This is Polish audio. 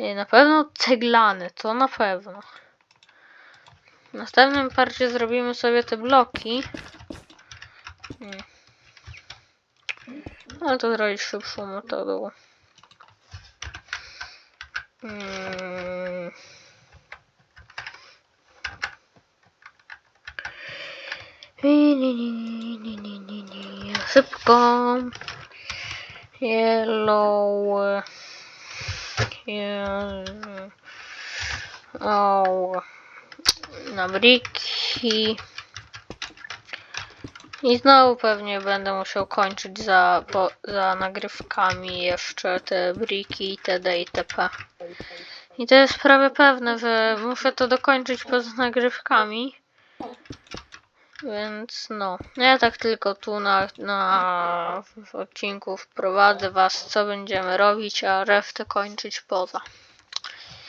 Na pewno ceglany, to na pewno. W następnym parcie zrobimy sobie te bloki. Mm. Ale to zrobić szybszą metodą. Mm. Ni. Szybko. Yellow. O, na briki. I znowu pewnie będę musiał kończyć za, za nagrywkami jeszcze te briki itd. itp. I to jest prawie pewne, że muszę to dokończyć poza nagrywkami. Więc no, ja tak tylko tu na, na odcinku wprowadzę was, co będziemy robić, a resztę kończyć poza.